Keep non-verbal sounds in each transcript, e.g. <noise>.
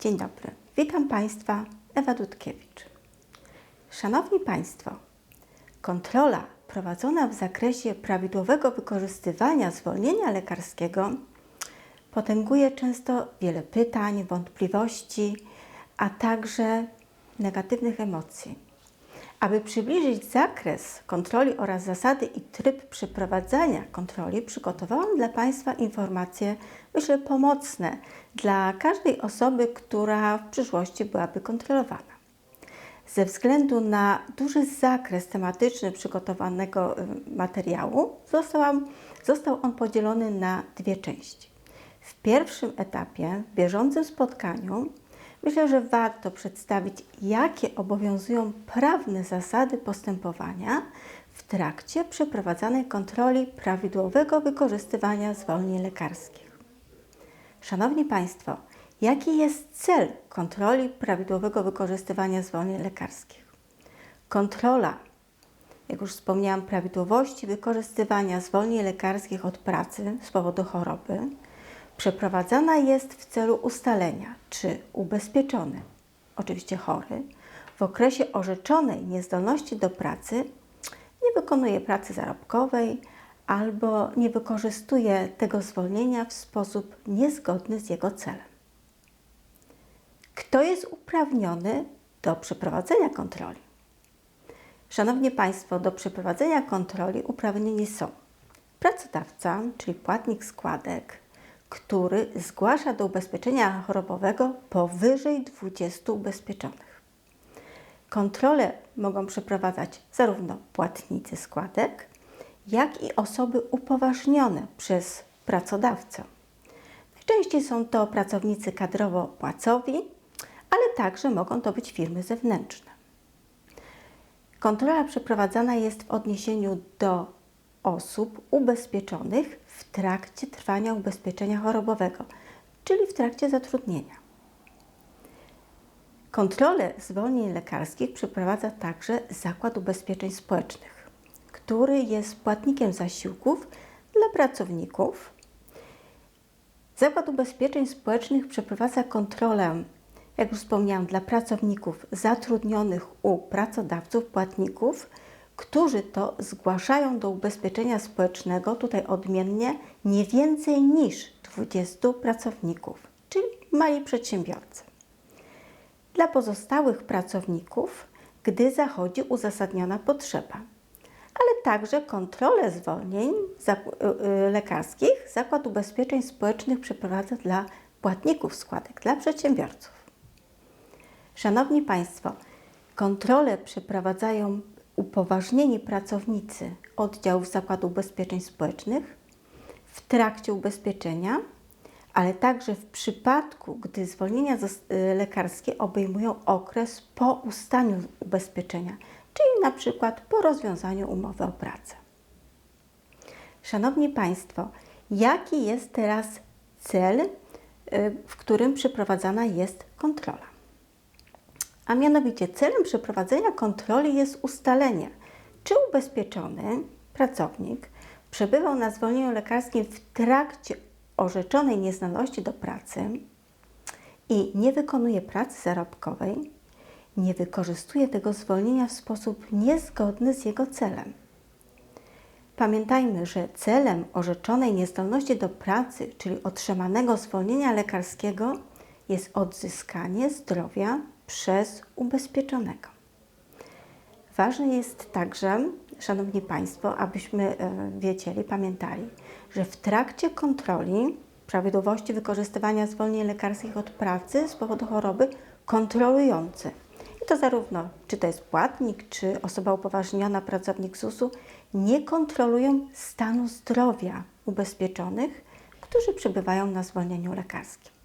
Dzień dobry. Witam Państwa, Ewa Dudkiewicz. Szanowni Państwo, kontrola prowadzona w zakresie prawidłowego wykorzystywania zwolnienia lekarskiego potęguje często wiele pytań, wątpliwości, a także negatywnych emocji. Aby przybliżyć zakres kontroli oraz zasady i tryb przeprowadzania kontroli, przygotowałam dla Państwa informacje, myślę, pomocne dla każdej osoby, która w przyszłości byłaby kontrolowana. Ze względu na duży zakres tematyczny przygotowanego y, materiału, został on podzielony na dwie części. W pierwszym etapie, w bieżącym spotkaniu, Myślę, że warto przedstawić, jakie obowiązują prawne zasady postępowania w trakcie przeprowadzanej kontroli prawidłowego wykorzystywania zwolnień lekarskich. Szanowni Państwo, jaki jest cel kontroli prawidłowego wykorzystywania zwolnień lekarskich? Kontrola, jak już wspomniałam, prawidłowości wykorzystywania zwolnień lekarskich od pracy z powodu choroby przeprowadzana jest w celu ustalenia, czy ubezpieczony, oczywiście chory, w okresie orzeczonej niezdolności do pracy nie wykonuje pracy zarobkowej albo nie wykorzystuje tego zwolnienia w sposób niezgodny z jego celem. Kto jest uprawniony do przeprowadzenia kontroli? Szanowni Państwo, do przeprowadzenia kontroli uprawnieni są pracodawca, czyli płatnik składek, który zgłasza do ubezpieczenia chorobowego powyżej 20 ubezpieczonych. Kontrole mogą przeprowadzać zarówno płatnicy składek, jak i osoby upoważnione przez pracodawcę. Najczęściej są to pracownicy kadrowo-płacowi, ale także mogą to być firmy zewnętrzne. Kontrola przeprowadzana jest w odniesieniu do osób ubezpieczonych w trakcie trwania ubezpieczenia chorobowego, czyli w trakcie zatrudnienia. Kontrolę zwolnień lekarskich przeprowadza także Zakład Ubezpieczeń Społecznych, który jest płatnikiem zasiłków dla pracowników. Zakład Ubezpieczeń Społecznych przeprowadza kontrolę, jak już wspomniałam, dla pracowników zatrudnionych u pracodawców, płatników którzy to zgłaszają do ubezpieczenia społecznego, tutaj odmiennie, nie więcej niż 20 pracowników, czyli mali przedsiębiorcy. Dla pozostałych pracowników, gdy zachodzi uzasadniona potrzeba, ale także kontrolę zwolnień y, y, lekarskich Zakład Ubezpieczeń Społecznych przeprowadza dla płatników składek, dla przedsiębiorców. Szanowni Państwo, kontrole przeprowadzają upoważnieni pracownicy oddziałów Zakładu Ubezpieczeń Społecznych w trakcie ubezpieczenia, ale także w przypadku, gdy zwolnienia y, lekarskie obejmują okres po ustaniu ubezpieczenia, czyli na przykład po rozwiązaniu umowy o pracę. Szanowni Państwo, jaki jest teraz cel, y, w którym przeprowadzana jest kontrola? A mianowicie celem przeprowadzenia kontroli jest ustalenie, czy ubezpieczony pracownik przebywał na zwolnieniu lekarskim w trakcie orzeczonej nieznalości do pracy i nie wykonuje pracy zarobkowej, nie wykorzystuje tego zwolnienia w sposób niezgodny z jego celem. Pamiętajmy, że celem orzeczonej niezdolności do pracy, czyli otrzymanego zwolnienia lekarskiego, jest odzyskanie zdrowia przez ubezpieczonego. Ważne jest także, Szanowni Państwo, abyśmy e, wiedzieli, pamiętali, że w trakcie kontroli prawidłowości wykorzystywania zwolnień lekarskich od pracy z powodu choroby kontrolujący, i to zarówno czy to jest płatnik, czy osoba upoważniona, pracownik ZUS-u, nie kontrolują stanu zdrowia ubezpieczonych, którzy przebywają na zwolnieniu lekarskim.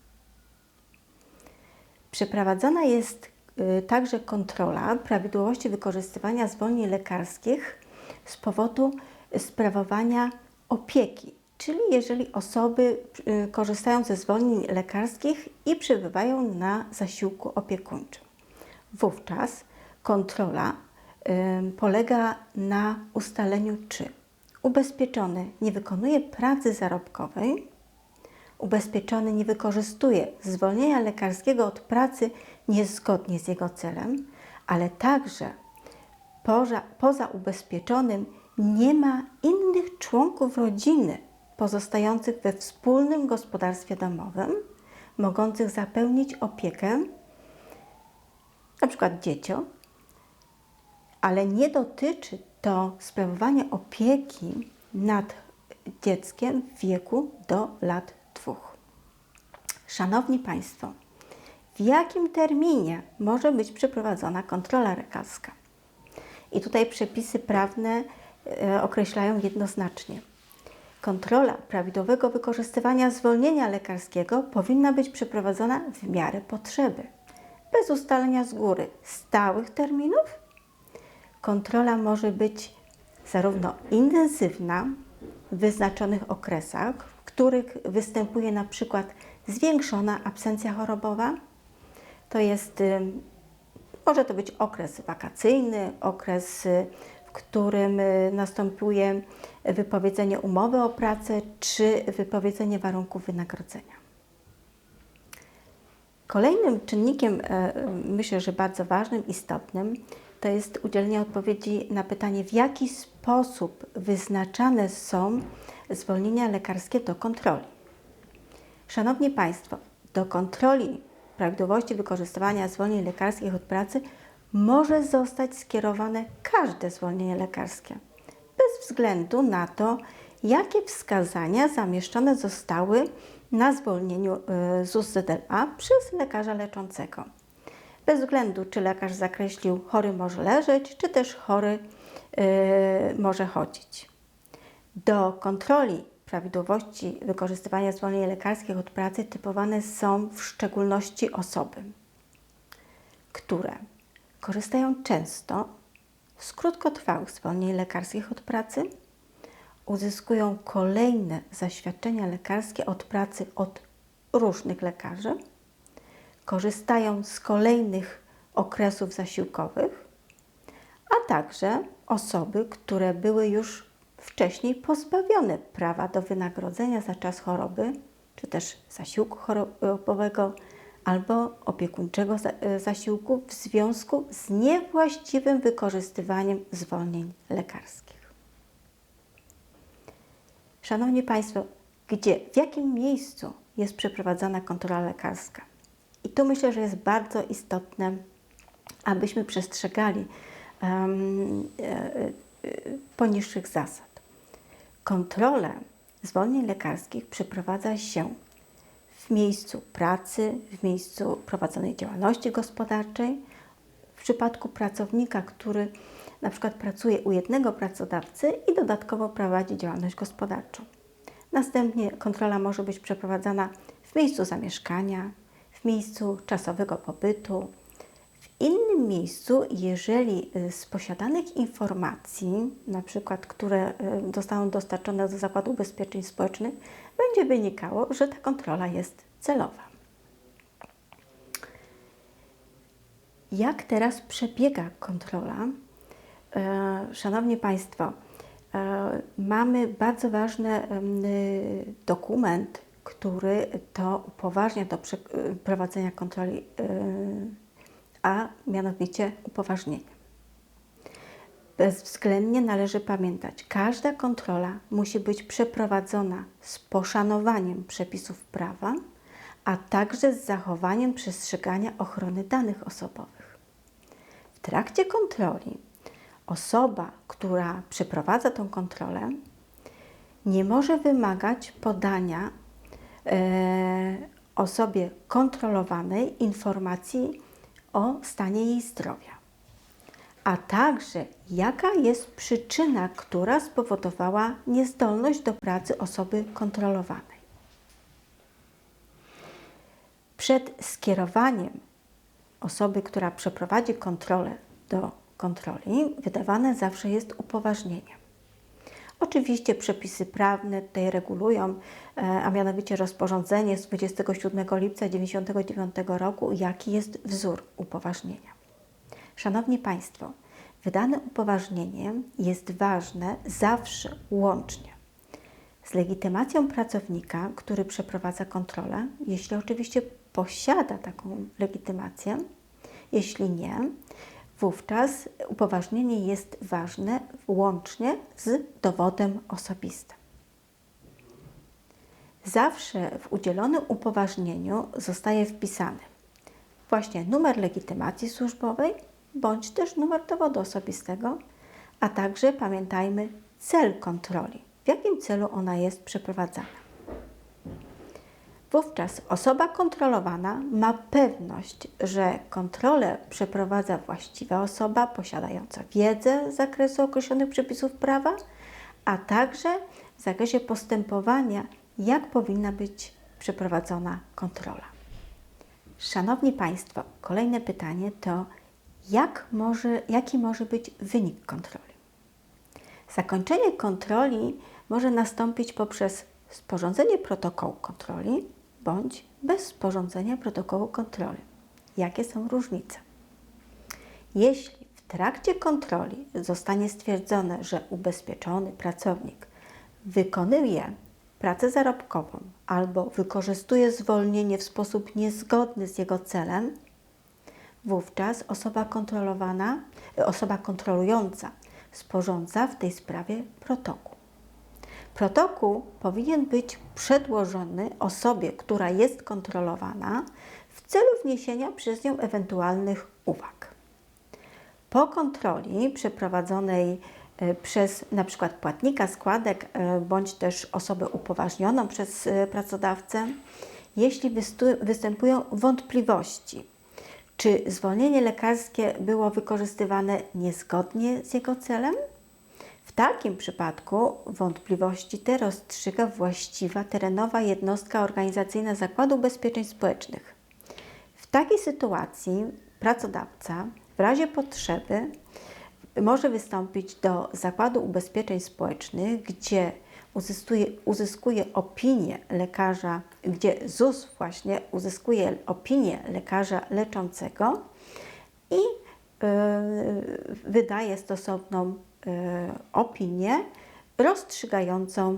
Przeprowadzana jest y, także kontrola prawidłowości wykorzystywania zwolnień lekarskich z powodu sprawowania opieki, czyli jeżeli osoby y, korzystają ze zwolnień lekarskich i przebywają na zasiłku opiekuńczym. Wówczas kontrola y, polega na ustaleniu, czy ubezpieczony nie wykonuje pracy zarobkowej ubezpieczony nie wykorzystuje zwolnienia lekarskiego od pracy niezgodnie z jego celem, ale także poza, poza ubezpieczonym nie ma innych członków rodziny pozostających we wspólnym gospodarstwie domowym, mogących zapełnić opiekę przykład dzieciom, ale nie dotyczy to sprawowania opieki nad dzieckiem w wieku do lat dwóch. Szanowni Państwo, w jakim terminie może być przeprowadzona kontrola lekarska? I tutaj przepisy prawne e, określają jednoznacznie. Kontrola prawidłowego wykorzystywania zwolnienia lekarskiego powinna być przeprowadzona w miarę potrzeby, bez ustalenia z góry stałych terminów. Kontrola może być zarówno intensywna w wyznaczonych okresach, których występuje na przykład zwiększona absencja chorobowa, to jest może to być okres wakacyjny, okres, y, w którym y, następuje wypowiedzenie umowy o pracę czy wypowiedzenie warunków wynagrodzenia. Kolejnym czynnikiem, e, myślę, że bardzo ważnym, istotnym, to jest udzielenie odpowiedzi na pytanie, w jaki sposób wyznaczane są zwolnienia lekarskie do kontroli. Szanowni Państwo, do kontroli prawidłowości wykorzystywania zwolnień lekarskich od pracy może zostać skierowane każde zwolnienie lekarskie, bez względu na to, jakie wskazania zamieszczone zostały na zwolnieniu y, ZUS ZLA przez lekarza leczącego. Bez względu, czy lekarz zakreślił chory może leżeć, czy też chory yy, może chodzić. Do kontroli prawidłowości wykorzystywania zwolnień lekarskich od pracy typowane są w szczególności osoby, które korzystają często z krótkotrwałych zwolnień lekarskich od pracy, uzyskują kolejne zaświadczenia lekarskie od pracy od różnych lekarzy, korzystają z kolejnych okresów zasiłkowych, a także osoby, które były już wcześniej pozbawione prawa do wynagrodzenia za czas choroby, czy też zasiłku chorobowego albo opiekuńczego e, zasiłku w związku z niewłaściwym wykorzystywaniem zwolnień lekarskich. Szanowni Państwo, gdzie, w jakim miejscu jest przeprowadzana kontrola lekarska? I tu myślę, że jest bardzo istotne, abyśmy przestrzegali um, poniższych zasad. Kontrolę zwolnień lekarskich przeprowadza się w miejscu pracy, w miejscu prowadzonej działalności gospodarczej. W przypadku pracownika, który na przykład pracuje u jednego pracodawcy i dodatkowo prowadzi działalność gospodarczą. Następnie kontrola może być przeprowadzana w miejscu zamieszkania, w miejscu czasowego pobytu, innym miejscu, jeżeli y, z posiadanych informacji, na przykład które y, zostaną dostarczone do Zakładu Ubezpieczeń Społecznych, będzie wynikało, że ta kontrola jest celowa. Jak teraz przebiega kontrola? E, szanowni Państwo, mamy bardzo ważny dokument, który to upoważnia do prowadzenia kontroli a mianowicie upoważnienie. Bezwzględnie należy pamiętać, każda kontrola musi być przeprowadzona z poszanowaniem przepisów prawa, a także z zachowaniem przestrzegania ochrony danych osobowych. W trakcie kontroli osoba, która przeprowadza tą kontrolę, nie może wymagać podania e, osobie kontrolowanej informacji o stanie jej zdrowia, a także jaka jest przyczyna, która spowodowała niezdolność do pracy osoby kontrolowanej. Przed skierowaniem osoby, która przeprowadzi kontrolę do kontroli, wydawane zawsze jest upoważnienie. Oczywiście przepisy prawne tutaj regulują, e, a mianowicie rozporządzenie z 27 lipca 1999 roku, jaki jest wzór upoważnienia. Szanowni Państwo, wydane upoważnienie jest ważne zawsze łącznie z legitymacją pracownika, który przeprowadza kontrolę, jeśli oczywiście posiada taką legitymację. Jeśli nie, wówczas upoważnienie jest ważne łącznie z dowodem osobistym. Zawsze w udzielonym upoważnieniu zostaje wpisany właśnie numer legitymacji służbowej bądź też numer dowodu osobistego, a także pamiętajmy cel kontroli, w jakim celu ona jest przeprowadzana. Wówczas osoba kontrolowana ma pewność, że kontrolę przeprowadza właściwa osoba posiadająca wiedzę z zakresu określonych przepisów prawa, a także w zakresie postępowania, jak powinna być przeprowadzona kontrola. Szanowni Państwo, kolejne pytanie to, jak może, jaki może być wynik kontroli? Zakończenie kontroli może nastąpić poprzez sporządzenie protokołu kontroli bądź bez sporządzenia protokołu kontroli. Jakie są różnice? Jeśli w trakcie kontroli zostanie stwierdzone, że ubezpieczony pracownik wykonuje pracę zarobkową albo wykorzystuje zwolnienie w sposób niezgodny z jego celem, wówczas osoba kontrolowana, osoba kontrolująca sporządza w tej sprawie protokół. Protokół powinien być przedłożony osobie, która jest kontrolowana, w celu wniesienia przez nią ewentualnych uwag. Po kontroli przeprowadzonej e, przez na przykład płatnika składek e, bądź też osobę upoważnioną przez e, pracodawcę, jeśli występują wątpliwości, czy zwolnienie lekarskie było wykorzystywane niezgodnie z jego celem, w takim przypadku wątpliwości te rozstrzyga właściwa terenowa jednostka organizacyjna Zakładu Ubezpieczeń Społecznych. W takiej sytuacji pracodawca w razie potrzeby może wystąpić do Zakładu Ubezpieczeń Społecznych, gdzie uzyskuje, uzyskuje opinię lekarza, gdzie ZUS właśnie uzyskuje opinię lekarza leczącego i yy, wydaje stosowną opinię rozstrzygającą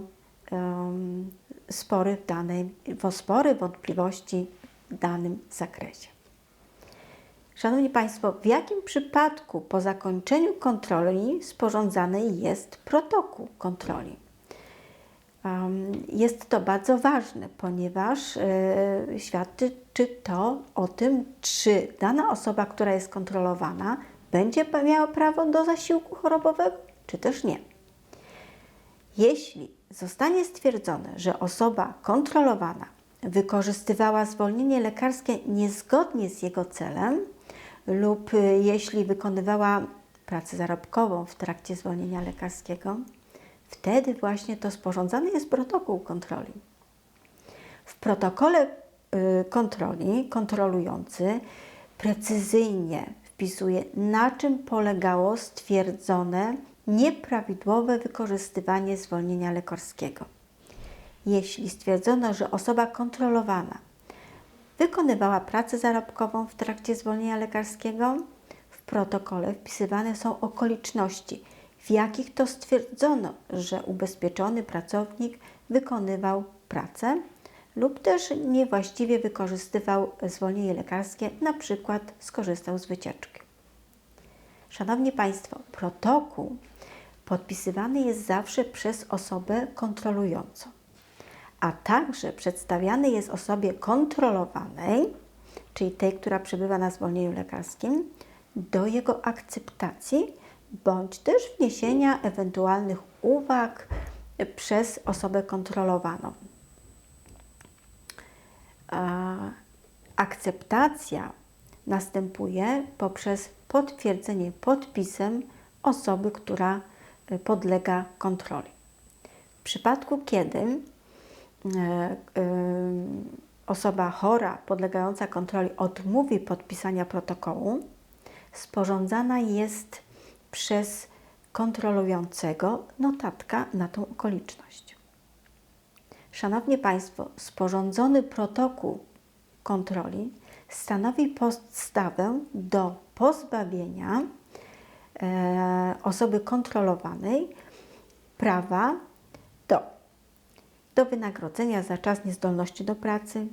spory w danej, spory, wątpliwości w danym zakresie. Szanowni Państwo, w jakim przypadku po zakończeniu kontroli sporządzany jest protokół kontroli? Jest to bardzo ważne, ponieważ e, świadczy to o tym, czy dana osoba, która jest kontrolowana, będzie miała prawo do zasiłku chorobowego, czy też nie. Jeśli zostanie stwierdzone, że osoba kontrolowana wykorzystywała zwolnienie lekarskie niezgodnie z jego celem, lub y, jeśli wykonywała pracę zarobkową w trakcie zwolnienia lekarskiego, wtedy właśnie to sporządzany jest protokół kontroli. W protokole y, kontroli kontrolujący precyzyjnie wpisuje, na czym polegało stwierdzone nieprawidłowe wykorzystywanie zwolnienia lekarskiego. Jeśli stwierdzono, że osoba kontrolowana wykonywała pracę zarobkową w trakcie zwolnienia lekarskiego, w protokole wpisywane są okoliczności, w jakich to stwierdzono, że ubezpieczony pracownik wykonywał pracę lub też niewłaściwie wykorzystywał zwolnienie lekarskie, na przykład skorzystał z wycieczki. Szanowni Państwo, protokół podpisywany jest zawsze przez osobę kontrolującą, a także przedstawiany jest osobie kontrolowanej, czyli tej, która przebywa na zwolnieniu lekarskim, do jego akceptacji bądź też wniesienia ewentualnych uwag przez osobę kontrolowaną akceptacja następuje poprzez potwierdzenie podpisem osoby, która y, podlega kontroli. W przypadku, kiedy y, y, osoba chora podlegająca kontroli odmówi podpisania protokołu, sporządzana jest przez kontrolującego notatka na tą okoliczność. Szanowni Państwo, sporządzony protokół kontroli stanowi podstawę do pozbawienia e, osoby kontrolowanej prawa do do wynagrodzenia za czas niezdolności do pracy,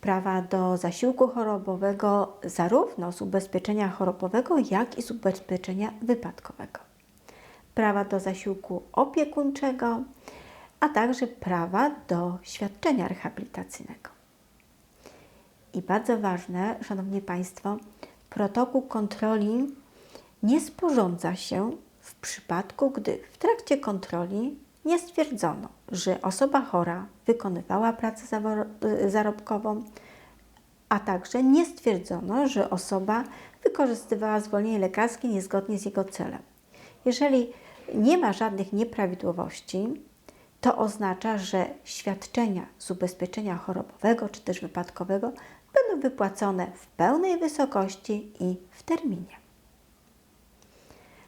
prawa do zasiłku chorobowego zarówno z ubezpieczenia chorobowego, jak i z ubezpieczenia wypadkowego, prawa do zasiłku opiekuńczego, a także prawa do świadczenia rehabilitacyjnego. I bardzo ważne, Szanowni Państwo, protokół kontroli nie sporządza się w przypadku, gdy w trakcie kontroli nie stwierdzono, że osoba chora wykonywała pracę zarobkową, a także nie stwierdzono, że osoba wykorzystywała zwolnienie lekarskie niezgodnie z jego celem. Jeżeli nie ma żadnych nieprawidłowości, to oznacza, że świadczenia z ubezpieczenia chorobowego czy też wypadkowego będą wypłacone w pełnej wysokości i w terminie.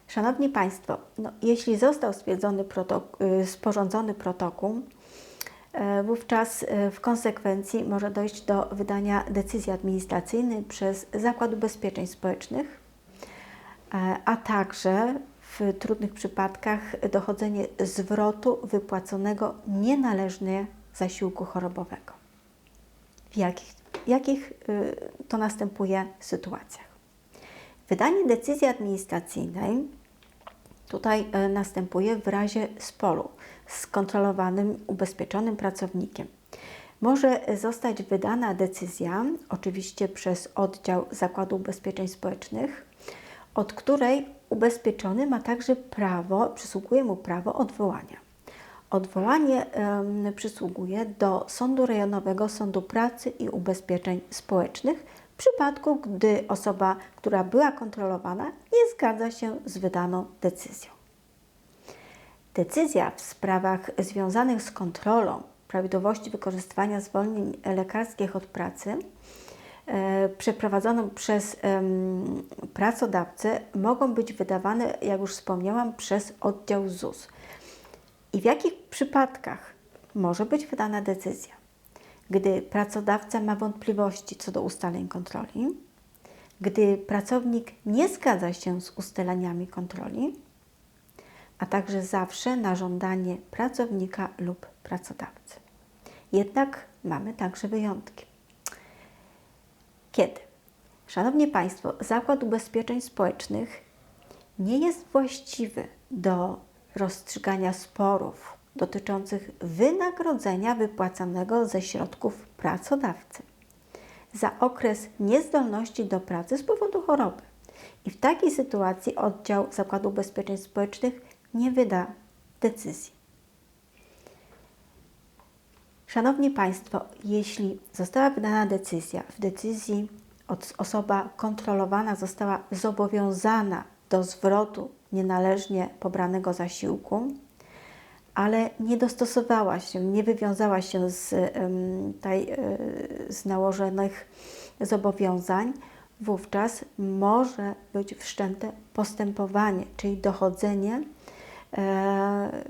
Szanowni Państwo, no, jeśli został stwierdzony protok y, sporządzony protokół, y, wówczas y, w konsekwencji może dojść do wydania decyzji administracyjnej przez Zakład Ubezpieczeń Społecznych, a także w trudnych przypadkach dochodzenie zwrotu wypłaconego nienależnie zasiłku chorobowego. W jakich, jakich to następuje sytuacjach? Wydanie decyzji administracyjnej tutaj e, następuje w razie sporu z kontrolowanym, ubezpieczonym pracownikiem. Może zostać wydana decyzja, oczywiście przez oddział Zakładu Ubezpieczeń Społecznych, od której ubezpieczony ma także prawo, przysługuje mu prawo odwołania. Odwołanie y, przysługuje do Sądu Rejonowego Sądu Pracy i Ubezpieczeń Społecznych w przypadku, gdy osoba, która była kontrolowana, nie zgadza się z wydaną decyzją. Decyzja w sprawach związanych z kontrolą prawidłowości wykorzystywania zwolnień lekarskich od pracy przeprowadzoną przez e, pracodawcę mogą być wydawane, jak już wspomniałam, przez oddział ZUS. I w jakich przypadkach może być wydana decyzja? Gdy pracodawca ma wątpliwości co do ustaleń kontroli, gdy pracownik nie zgadza się z ustaleniami kontroli, a także zawsze na żądanie pracownika lub pracodawcy. Jednak mamy także wyjątki. Kiedy? Szanowni Państwo, Zakład Ubezpieczeń Społecznych nie jest właściwy do rozstrzygania sporów dotyczących wynagrodzenia wypłacanego ze środków pracodawcy za okres niezdolności do pracy z powodu choroby. I w takiej sytuacji oddział Zakładu Ubezpieczeń Społecznych nie wyda decyzji. Szanowni Państwo, jeśli została wydana decyzja, w decyzji osoba kontrolowana została zobowiązana do zwrotu nienależnie pobranego zasiłku, ale nie dostosowała się, nie wywiązała się z, tej, e, z nałożonych zobowiązań, wówczas może być wszczęte postępowanie, czyli dochodzenie e,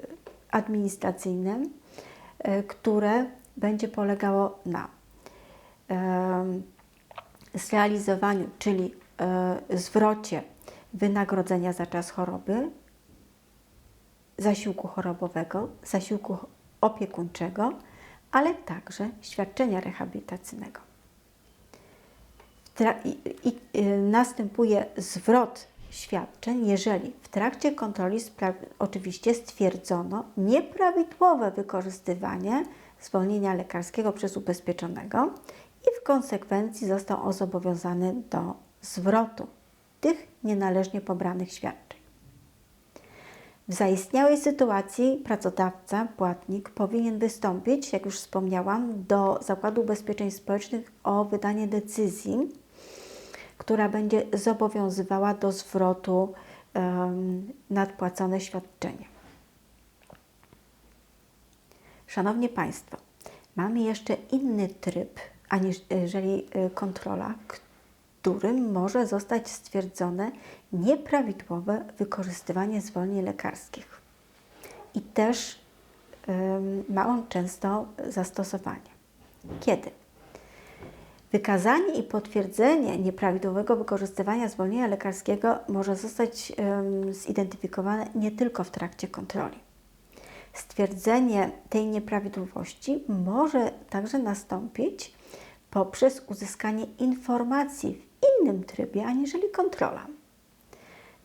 administracyjne, które będzie polegało na zrealizowaniu, czyli zwrocie wynagrodzenia za czas choroby, zasiłku chorobowego, zasiłku opiekuńczego, ale także świadczenia rehabilitacyjnego. I, i, i, następuje zwrot świadczeń, jeżeli w trakcie kontroli oczywiście stwierdzono nieprawidłowe wykorzystywanie zwolnienia lekarskiego przez ubezpieczonego i w konsekwencji został on zobowiązany do zwrotu tych nienależnie pobranych świadczeń. W zaistniałej sytuacji pracodawca, płatnik powinien wystąpić, jak już wspomniałam, do Zakładu Ubezpieczeń Społecznych o wydanie decyzji, która będzie zobowiązywała do zwrotu nadpłacone świadczenie. Szanowni Państwo, mamy jeszcze inny tryb, aniżeli e, kontrola, którym może zostać stwierdzone nieprawidłowe wykorzystywanie zwolnień lekarskich. I też ma on często zastosowanie. Kiedy? Wykazanie i potwierdzenie nieprawidłowego wykorzystywania zwolnienia lekarskiego może zostać zidentyfikowane nie tylko w trakcie kontroli. Stwierdzenie tej nieprawidłowości może także nastąpić poprzez uzyskanie informacji w innym trybie aniżeli kontrola.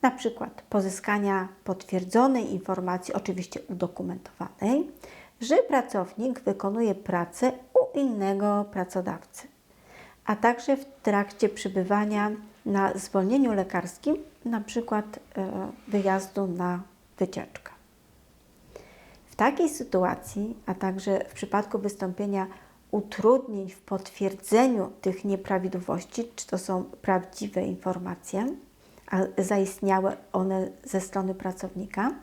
Na przykład pozyskania potwierdzonej informacji, oczywiście udokumentowanej, że pracownik wykonuje pracę u innego pracodawcy, a także w trakcie przebywania na zwolnieniu lekarskim, na przykład e, wyjazdu na wycieczkę. W takiej sytuacji, a także w przypadku wystąpienia utrudnień w potwierdzeniu tych nieprawidłowości, czy to są prawdziwe informacje, a zaistniały one ze strony pracownika,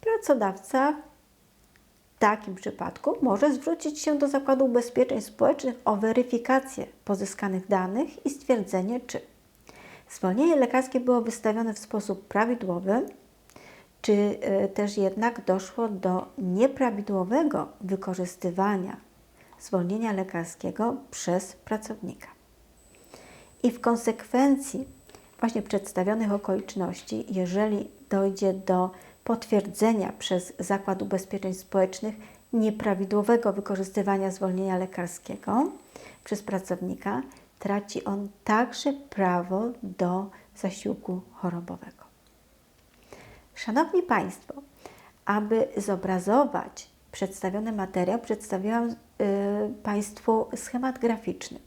pracodawca w takim przypadku może zwrócić się do Zakładu Ubezpieczeń Społecznych o weryfikację pozyskanych danych i stwierdzenie, czy zwolnienie lekarskie było wystawione w sposób prawidłowy, czy e, też jednak doszło do nieprawidłowego wykorzystywania zwolnienia lekarskiego przez pracownika. I w konsekwencji właśnie przedstawionych okoliczności, jeżeli dojdzie do potwierdzenia przez Zakład Ubezpieczeń Społecznych nieprawidłowego wykorzystywania zwolnienia lekarskiego przez pracownika, traci on także prawo do zasiłku chorobowego. Szanowni Państwo, aby zobrazować przedstawiony materiał, przedstawiłam y, Państwu schemat graficzny,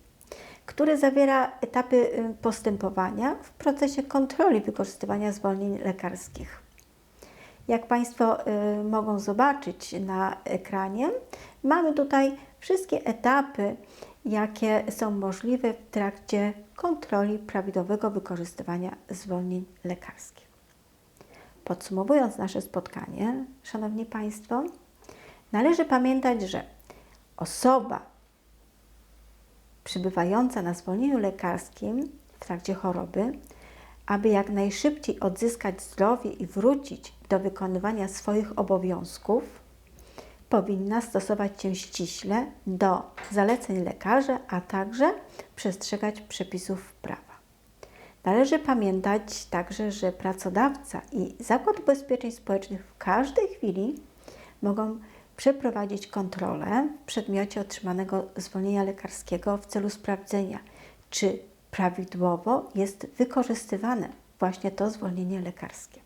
który zawiera etapy y, postępowania w procesie kontroli wykorzystywania zwolnień lekarskich. Jak Państwo y, mogą zobaczyć na ekranie, mamy tutaj wszystkie etapy, jakie są możliwe w trakcie kontroli prawidłowego wykorzystywania zwolnień lekarskich. Podsumowując nasze spotkanie, Szanowni Państwo, należy pamiętać, że osoba przybywająca na zwolnieniu lekarskim w trakcie choroby, aby jak najszybciej odzyskać zdrowie i wrócić do wykonywania swoich obowiązków, powinna stosować się ściśle do zaleceń lekarza, a także przestrzegać przepisów prawa. Należy pamiętać także, że pracodawca i Zakład Ubezpieczeń Społecznych w każdej chwili mogą przeprowadzić kontrolę w przedmiocie otrzymanego zwolnienia lekarskiego w celu sprawdzenia, czy prawidłowo jest wykorzystywane właśnie to zwolnienie lekarskie.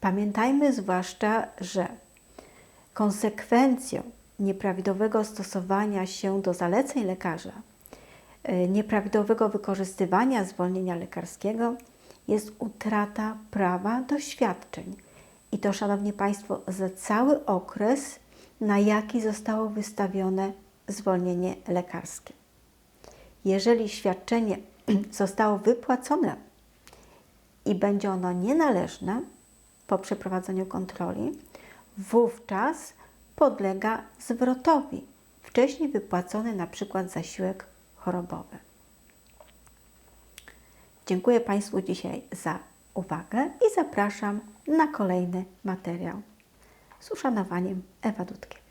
Pamiętajmy zwłaszcza, że konsekwencją nieprawidłowego stosowania się do zaleceń lekarza E, nieprawidłowego wykorzystywania zwolnienia lekarskiego jest utrata prawa do świadczeń. I to, Szanowni Państwo, za cały okres, na jaki zostało wystawione zwolnienie lekarskie. Jeżeli świadczenie <clears throat> zostało wypłacone i będzie ono nienależne po przeprowadzeniu kontroli, wówczas podlega zwrotowi wcześniej wypłacony na przykład zasiłek chorobowe. Dziękuję Państwu dzisiaj za uwagę i zapraszam na kolejny materiał. Z uszanowaniem Ewa Dudkiewicz.